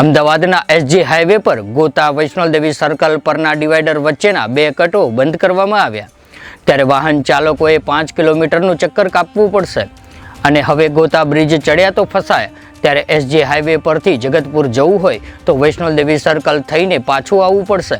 અમદાવાદના SG highway પર Gota Vaishnodevi circle પરના ડિવાઈડર વચ્ચેના બે કટો બંધ કરવામાં આવ્યા. ત્યારે વાહન ચાલકોએ પાંચ કિલોમીટરનું ચક્કર કાપવું પડશે. અને હવે ગોતા બ્રિજ ચડ્યા તો ફસાય. ત્યારે એસજી હાઈવે પરથી જગતપુર જવું હોય તો વૈષ્ણોદેવી સર્કલ થઈને પાછું આવવું પડશે.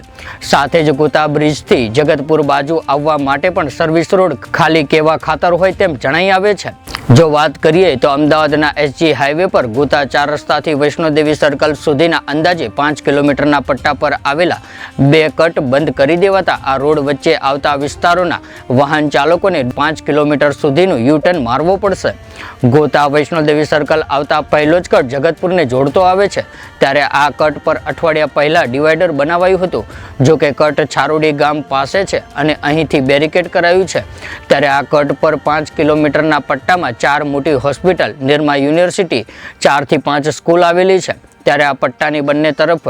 સાથે જ ગોતા બ્રિજથી જગતપુર બાજુ આવવા માટે પણ સર્વિસ રોડ ખાલી કેવા ખાતર હોય તેમ જણાઈ આવે છે. જો વાત કરીએ તો અમદાવાદના એસજી હાઈવે પર ગોતા ચાર રસ્તાથી વૈષ્ણોદેવી સર્કલ સુધીના અંદાજે પાંચ કિલોમીટરના પટ્ટા પર આવેલા બે કટ બંધ કરી દેવાતા આ રોડ વચ્ચે આવતા વિસ્તારોના વાહન ચાલકોને પાંચ કિલોમીટર સુધીનું યુટર્ન મારવો પડશે. ગોતા વૈષ્ણોદેવી સર્કલ આવતા પહેલો જ કટ જગતપુરને જોડતો આવે છે, ત્યારે આ કટ પર અઠવાડિયા પહેલાં ડિવાઈડર બનાવાયું હતું. જો કે કટ છારોડી ગામ પાસે છે અને અહીંથી બેરિકેડ કરાયું છે. ત્યારે આ કટ પર પાંચ કિલોમીટરના પટ્ટામાં ચાર મોટી હોસ્પિટલ, નિરમા યુનિવર્સિટી, ચારથી પાંચ સ્કૂલ આવેલી છે. ત્યારે આ પટ્ટાની બંને તરફ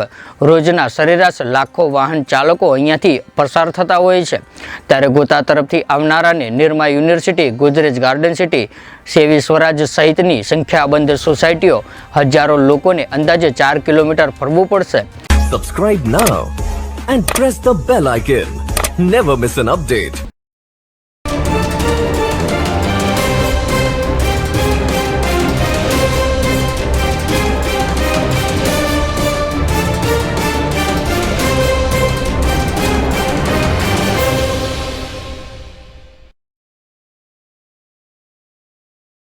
રોજના સરેરાશ લાખો વાહન ચાલકો અહીંયાથી પસાર થતા હોય છે. ત્યારે ગોતા તરફથી આવનારાને Nirma university, Godrej garden city, Sevi Swaraj સહિતની સંખ્યાબંધ સોસાયટીઓ હજારો લોકોને અંદાજે ચાર કિલોમીટર ફરવું પડશે. Subscribe now and press the bell icon never miss an update.